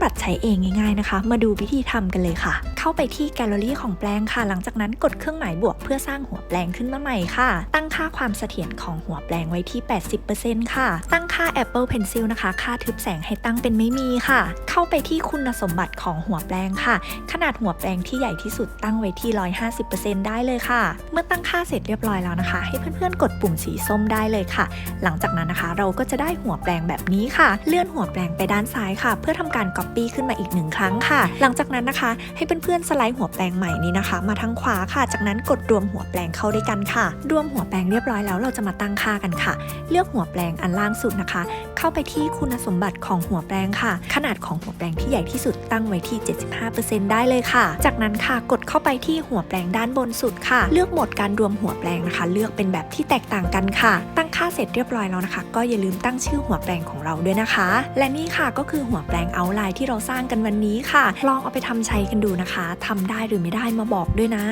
ปรับใช้เองง่ายๆนะคะ มาดูวิธีทำกันเลยค่ะ เข้าไปที่แกลเลอรี่ของแปลงค่ะ หลังจากนั้นกดเครื่องหมายบวกเพื่อสร้างหัวแปลงขึ้นมาใหม่ค่ะ ตั้งค่าความเสถียรของหัวแปลงไว้ที่ 80%ค่ะ ตั้งค่า Apple Pencil นะคะ ค่าทึบแสงให้ตั้งเป็นไม่มีค่ะ เข้าไปที่คุณสมบัติของหัวแปลงค่ะ ขนาดหัวแปลงที่ใหญ่ที่สุดตั้งไว้ที่ 150%ได้เลยค่ะ เมื่อตั้งค่าเสร็จเรียบร้อยแล้วนะคะ ให้เพื่อนๆ กดปุ่มสีส้มได้เลยค่ะ หลังจากนั้นนะคะ เราก็จะได้หัวแปลงแบบนี้ค่ะ เลื่อนหัวแปลงไปด้านซ้ายค่ะ เพื่อทำการปี้ขึ้นมาอีกหนึ่งครั้งค่ะ หลังจากนั้นนะคะ ให้เพื่อนๆสไลด์หัวแปลงใหม่นี้นะคะ มาทางขวาค่ะ จากนั้นกดรวมหัวแปลงเข้าด้วยกันค่ะ รวมหัวแปลงเรียบร้อยแล้วเราจะมาตั้งค่ากันค่ะ เลือกหัวแปลงอันล่างสุดนะคะ เข้าไปที่คุณสมบัติของหัวแปลงค่ะ ขนาดของหัวแปลงที่ใหญ่ที่สุดตั้งไว้ที่ 75%ได้เลยค่ะ จากนั้นค่ะกดเข้าไปที่หัวแปลงด้านบนสุดค่ะ เลือกโหมดการรวมหัวแปลงนะคะ เลือกเป็นแบบที่แตกต่างกันค่ะ ตั้งค่าเสร็จเรียบร้อยแล้วนะคะ ก็อย่าลืมตั้งชื่อหัวแปลงของเราด้วยนะคะ และนี่ค่ะก็คือหัวแปลงเอาไลน์ที่เราสร้างกันวันนี้ค่ะ ลองเอาไปทำใช้กันดูนะคะทำได้หรือไม่ได้มาบอกด้วยนะ